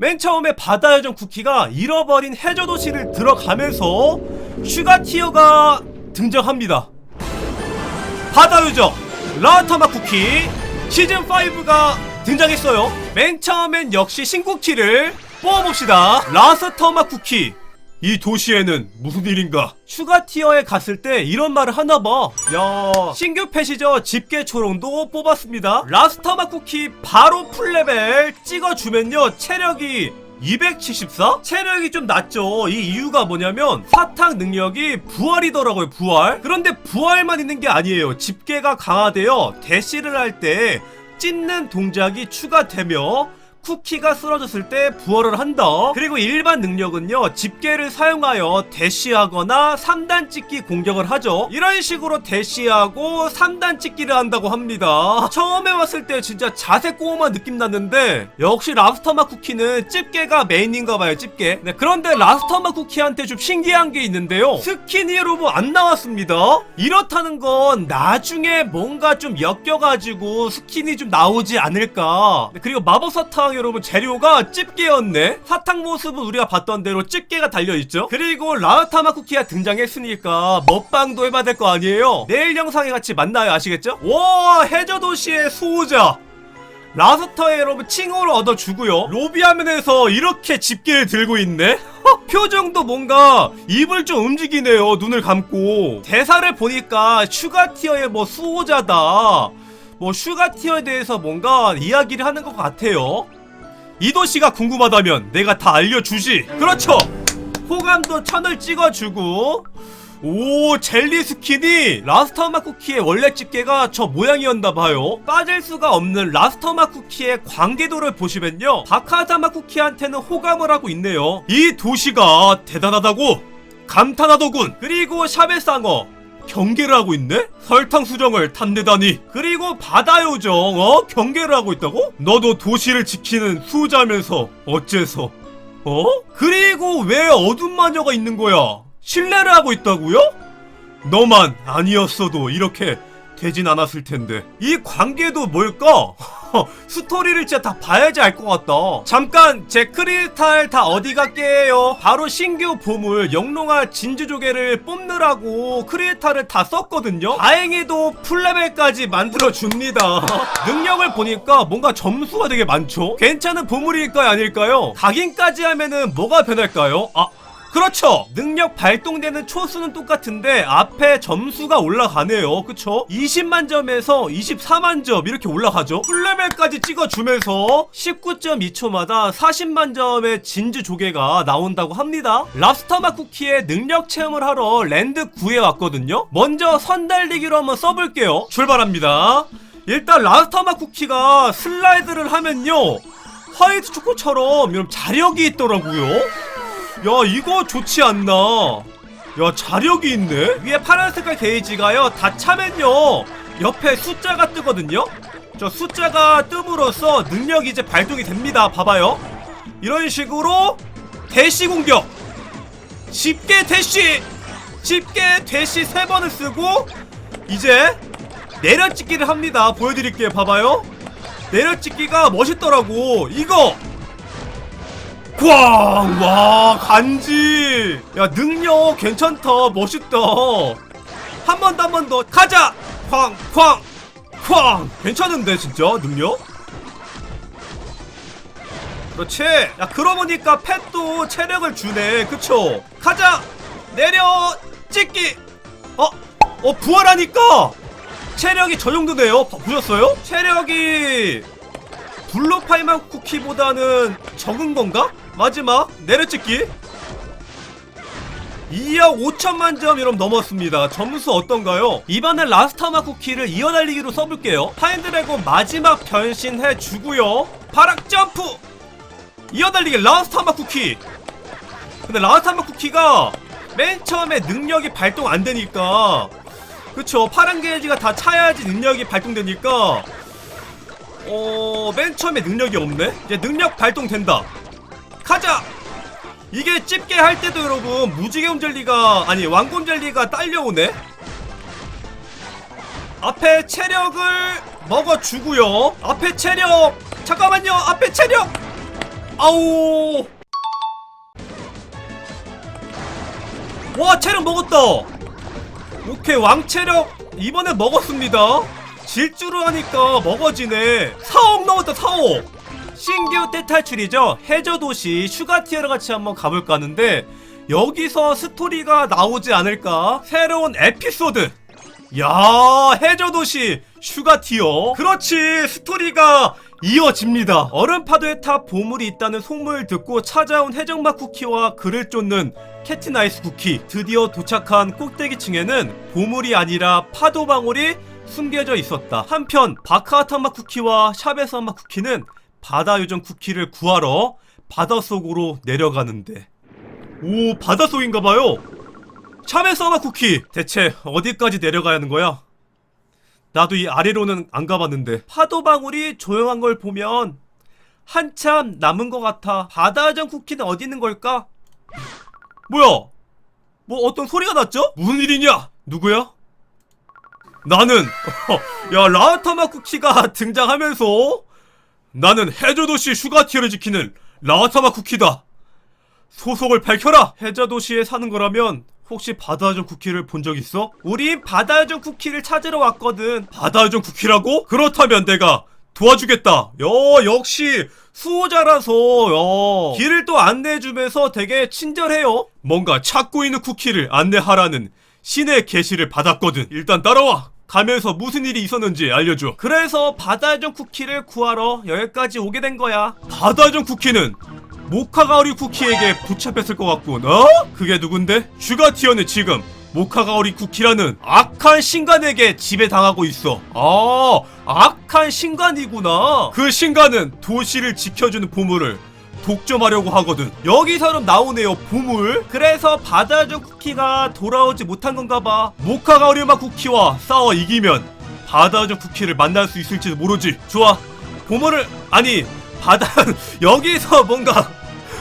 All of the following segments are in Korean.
맨 처음에 바다요정 쿠키가 잃어버린 해저도시를 들어가면서 슈가 티어가 등장합니다. 바다요정 라타마 쿠키 시즌 5가 등장했어요. 맨 처음엔 역시 신쿠키를 뽑아봅시다. 라스터마 쿠키. 이 도시에는 무슨 일인가? 슈가 티어에 갔을 때 이런 말을 하나 봐. 야, 신규 펫이죠. 집게 초롱도 뽑았습니다. 라스터마 쿠키 바로 풀레벨 찍어주면요. 체력이 274? 체력이 좀 낮죠. 이 이유가 뭐냐면 사탕 능력이 부활이더라고요. 부활. 그런데 부활만 있는 게 아니에요. 집게가 강화되어 대시를 할 때 찢는 동작이 추가되며 쿠키가 쓰러졌을 때 부활을 한다. 그리고 일반 능력은요, 집게를 사용하여 대시하거나 3단 찍기 공격을 하죠. 이런 식으로 대시하고 3단 찍기를 한다고 합니다. 처음에 왔을 때 진짜 자세 꼬음한 느낌 났는데, 역시 라스터마 쿠키는 집게가 메인인가 봐요, 집게. 네, 그런데 라스터마 쿠키한테 좀 신기한 게 있는데요. 스키니 여러분 안 나왔습니다. 이렇다는 건 나중에 뭔가 좀 엮여가지고 스킨이 좀 나오지 않을까. 네, 그리고 마법 사탕 여러분 재료가 집게였네. 사탕 모습은 우리가 봤던 대로 집게가 달려있죠. 그리고 라우타마 쿠키가 등장했으니까 먹방도 해봐야 될 거 아니에요. 내일 영상에 같이 만나요 아시겠죠? 와 해저도시의 수호자. 라스터에 여러분 칭호를 얻어주고요. 로비 화면에서 이렇게 집게를 들고 있네? 표정도 뭔가 입을 좀 움직이네요. 눈을 감고. 대사를 보니까 슈가 티어의 뭐 수호자다. 뭐 슈가 티어에 대해서 뭔가 이야기를 하는 것 같아요. 이 도시가 궁금하다면 내가 다 알려주지. 그렇죠. 호감도 천을 찍어주고. 오 젤리 스킨이 라스터마 쿠키의 원래 집게가 저 모양이었나 봐요 빠질 수가 없는 라스터마 쿠키의 관계도를 보시면요 바카자마 쿠키한테는 호감을 하고 있네요 이 도시가 대단하다고 감탄하더군 그리고 샤베상어 경계를 하고 있네? 설탕 수정을 탐내다니 그리고 바다 요정 어? 경계를 하고 있다고? 너도 도시를 지키는 수호자면서 어째서 어? 그리고 왜 어둠 마녀가 있는 거야? 신뢰를 하고 있다고요? 너만 아니었어도 이렇게 되진 않았을 텐데. 이 관계도 뭘까? 스토리를 진짜 다 봐야지 알 것 같다. 잠깐 제 크리스탈 다 어디 갔게요? 바로 신규 보물 영롱한 진주조개를 뽑느라고 크리스탈을 다 썼거든요? 다행히도 풀레벨까지 만들어줍니다. 능력을 보니까 뭔가 점수가 되게 많죠? 괜찮은 보물일까요? 아닐까요? 각인까지 하면은 뭐가 변할까요? 아 그렇죠. 능력 발동되는 초수는 똑같은데 앞에 점수가 올라가네요. 그쵸? 20만 점에서 24만 점 이렇게 올라가죠. 풀레벨까지 찍어주면서 19.2초마다 40만 점의 진주 조개가 나온다고 합니다. 랍스터마 쿠키의 능력 체험을 하러 랜드 9에 왔거든요. 먼저 선 달리기로 한번 써볼게요. 출발합니다. 일단 라스터마 쿠키가 슬라이드를 하면요. 화이트 초코처럼 이런 자력이 있더라고요 야 이거 좋지 않나? 야 자력이 있네? 위에 파란 색깔 게이지가요 다 차면요. 옆에 숫자가 뜨거든요? 저 숫자가 뜸으로써 능력이 이제 발동이 됩니다. 봐봐요. 이런 식으로 대시 공격. 집게 대시 집게 대시 세 번을 쓰고 이제 내려찍기를 합니다. 보여드릴게요. 봐봐요. 내려찍기가 멋있더라고. 이거 꽝! 와, 간지! 야, 능력 괜찮다. 멋있다. 한 번 더, 한 번 더. 가자! 쾅, 쾅, 쾅! 괜찮은데, 진짜, 능력? 그렇지. 야, 그러고 보니까 펫도 체력을 주네. 그쵸? 가자! 내려! 찍기! 어? 어, 부활하니까! 체력이 저 정도 돼요. 봐- 보셨어요? 체력이 블루파이만 쿠키보다는 적은 건가? 마지막 내려찍기. 2억 5천만 점 여러분 넘었습니다. 점수 어떤가요? 이번엔 라스타마 쿠키를 이어달리기로 써볼게요. 파인드래곤 마지막 변신해 주고요. 바락 점프! 이어달리기 라스타마 쿠키. 근데 라스타마 쿠키가 맨 처음에 능력이 발동 안 되니까. 그쵸. 파란 게이지가 다 차야지 능력이 발동되니까 어, 맨 처음에 능력이 없네? 이제 능력 발동된다. 가자! 이게 집게 할 때도 여러분, 무지개움 젤리가, 아니, 왕곰 젤리가 딸려오네? 앞에 체력을 먹어주고요 앞에 체력! 잠깐만요! 앞에 체력! 아우 와 체력 먹었다 오케이 왕 체력 이번에 먹었습니다 질주를 하니까 먹어지네. 4억 넘었다 4억. 신규 떼탈출이죠. 해저도시 슈가티어를 같이 한번 가볼까 하는데 여기서 스토리가 나오지 않을까? 새로운 에피소드. 야 해저도시 슈가티어. 그렇지 스토리가 이어집니다. 얼음파도에 타 보물이 있다는 소문을 듣고 찾아온 해적맛 쿠키와 그를 쫓는 캐티나이스 쿠키. 드디어 도착한 꼭대기층에는 보물이 아니라 파도방울이 숨겨져 있었다 한편 바카하탄맛 쿠키와 샤베스맛 쿠키는 바다 요정 쿠키를 구하러 바닷속으로 내려가는데 오 바닷속인가봐요 샤베스맛 쿠키 대체 어디까지 내려가야 하는 거야? 나도 이 아래로는 안 가봤는데 파도 방울이 조용한 걸 보면 한참 남은 것 같아 바다전 쿠키는 어디 있는 걸까? 뭐야? 뭐 어떤 소리가 났죠? 무슨 일이냐? 누구야? 나는 야 라우타마 쿠키가 등장하면서 나는 해저도시 슈가티어를 지키는 라우타마 쿠키다. 소속을 밝혀라. 해저도시에 사는 거라면 혹시 바다요정 쿠키를 본 적 있어? 우린 바다요정 쿠키를 찾으러 왔거든. 바다요정 쿠키라고? 그렇다면 내가 도와주겠다. 야 역시 수호자라서 야. 길을 또 안내해주면서 되게 친절해요. 뭔가 찾고 있는 쿠키를 안내하라는 신의 계시를 받았거든 일단 따라와 가면서 무슨 일이 있었는지 알려줘 그래서 바다요정 쿠키를 구하러 여기까지 오게 된 거야 바다요정 쿠키는 모카가오리 쿠키에게 붙잡혔을 것 같군. 어? 그게 누군데? 슈가티어는 지금 모카가오리 쿠키라는 악한 신간에게 지배당하고 있어. 아, 악한 신간이구나. 그 신간은 도시를 지켜주는 보물을 독점하려고 하거든. 여기서는 나오네요, 보물. 그래서 바다주 쿠키가 돌아오지 못한 건가 봐. 모카가오리마 쿠키와 싸워 이기면 바다주 쿠키를 만날 수 있을지도 모르지. 좋아. 보물을 아니 바다 여기서 뭔가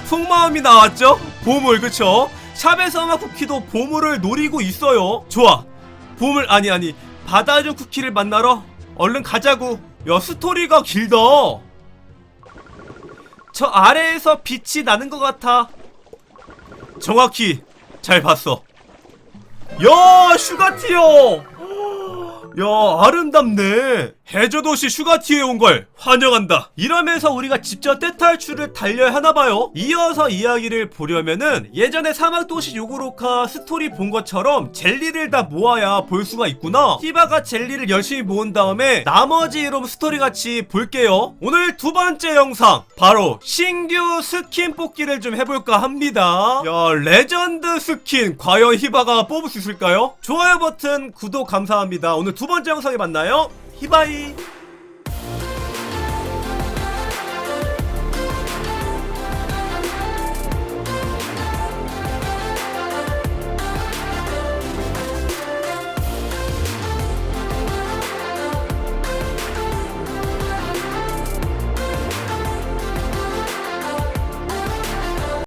속마음이 나왔죠? 보물 그쵸? 샵에서마 쿠키도 보물을 노리고 있어요 좋아 보물 아니 아니 바다주 쿠키를 만나러 얼른 가자고 야 스토리가 길다 저 아래에서 빛이 나는 것 같아. 정확히 잘 봤어. 야 슈가티어! 야 아름답네 해저도시 슈가티에 온 걸 환영한다. 이러면서 우리가 직접 떼탈출을 달려야 하나봐요. 이어서 이야기를 보려면은 예전에 사막도시 요구로카 스토리 본 것처럼 젤리를 다 모아야 볼 수가 있구나. 히바가 젤리를 열심히 모은 다음에 나머지 이름 스토리 같이 볼게요. 오늘 두 번째 영상 바로 신규 스킨 뽑기를 좀 해볼까 합니다. 야 레전드 스킨 과연 히바가 뽑을 수 있을까요? 좋아요 버튼 구독 감사합니다. 오늘 두 번째 영상에 만나요 히바이